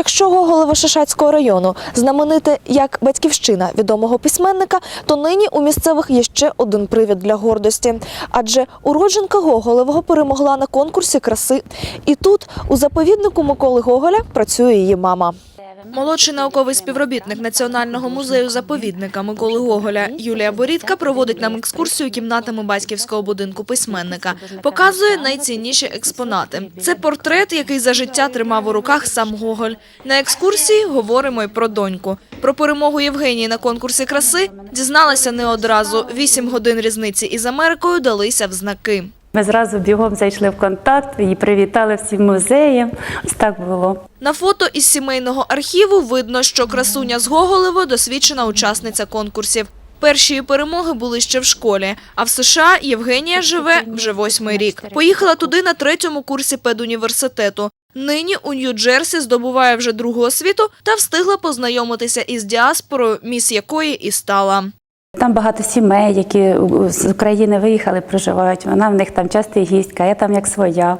Якщо Гоголево Шишацького району знамените як батьківщина відомого письменника, то нині у місцевих є ще один привід для гордості. Адже уродженка Гоголевого перемогла на конкурсі краси. І тут, у заповіднику Миколи Гоголя, працює її мама. Молодший науковий співробітник Національного музею заповідника Миколи Гоголя Юлія Борідка проводить нам екскурсію кімнатами батьківського будинку письменника. Показує найцінніші експонати. Це портрет, який за життя тримав у руках сам Гоголь. На екскурсії говоримо й про доньку. Про перемогу Євгенії на конкурсі краси дізналася не одразу. Вісім годин різниці із Америкою далися в знаки. Ми зразу бігом зайшли в контакт, її привітали всім музеєм. Ось так було. На фото із сімейного архіву видно, що красуня з Гоголево досвідчена учасниця конкурсів. Перші перемоги були ще в школі, а в США Євгенія живе вже восьмий рік. Поїхала туди на третьому курсі педуніверситету. Нині у Нью-Джерсі здобуває вже другу освіту та встигла познайомитися із діаспорою, міс якої і стала. Там багато сімей, які з України виїхали, проживають. Вона в них там часто гістька, я там як своя.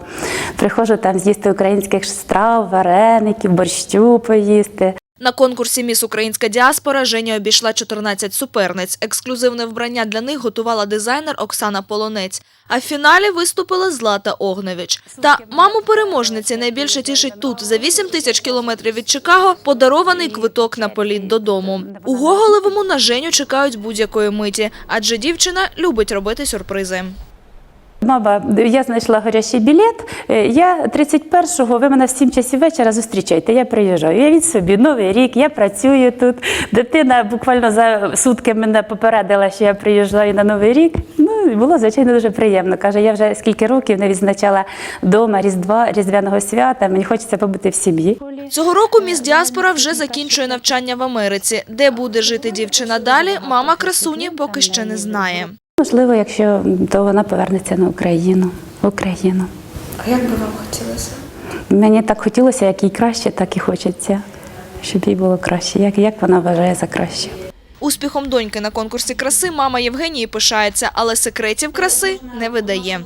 Приходжу там з'їсти українських страв, вареників, борщу поїсти. На конкурсі «Міс Українська діаспора» Женя обійшла 14 суперниць. Ексклюзивне вбрання для них готувала дизайнер Оксана Полонець. А в фіналі виступила Злата Огневич. Та маму переможниці найбільше тішить тут, за 8 тисяч кілометрів від Чикаго, подарований квиток на політ додому. У Гоголевому на Женю чекають будь-якої миті, адже дівчина любить робити сюрпризи. Мама, я знайшла горящий білет. е, Я 31-го, ви мене в 7 часів вечора зустрічайте. Я приїжджаю. Я від собі новий рік, я працюю тут. Дитина буквально за сутки мене попередила, що я приїжджаю на новий рік. Ну і було звичайно дуже приємно. Каже, я вже скільки років не відзначала вдома Різдва, Різдвяного свята. Мені хочеться побути в сім'ї. Цього року міс Діаспора вже закінчує навчання в Америці. Де буде жити дівчина далі, мама красуні поки ще не знає. Можливо, якщо то вона повернеться на Україну. В Україну. А як би вам хотілося? Мені так хотілося, як їй краще, так і хочеться, щоб їй було краще. Як, як вона вважає за краще. Успіхом доньки на конкурсі краси мама Євгенії пишається, але секретів краси не видає.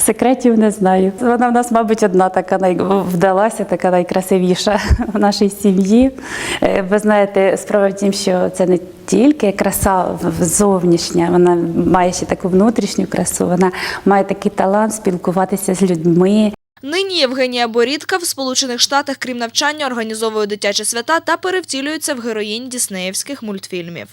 Секретів не знаю. Вона в нас, мабуть, одна така най... вдалася, така найкрасивіша в нашій сім'ї. Е, Ви знаєте, справа в тім, що це не тільки краса зовнішня, вона має ще таку внутрішню красу. Вона має такий талант спілкуватися з людьми. Нині Євгенія Борідка в Сполучених Штатах, крім навчання, організовує дитячі свята та перевтілюється в героїнь діснеївських мультфільмів.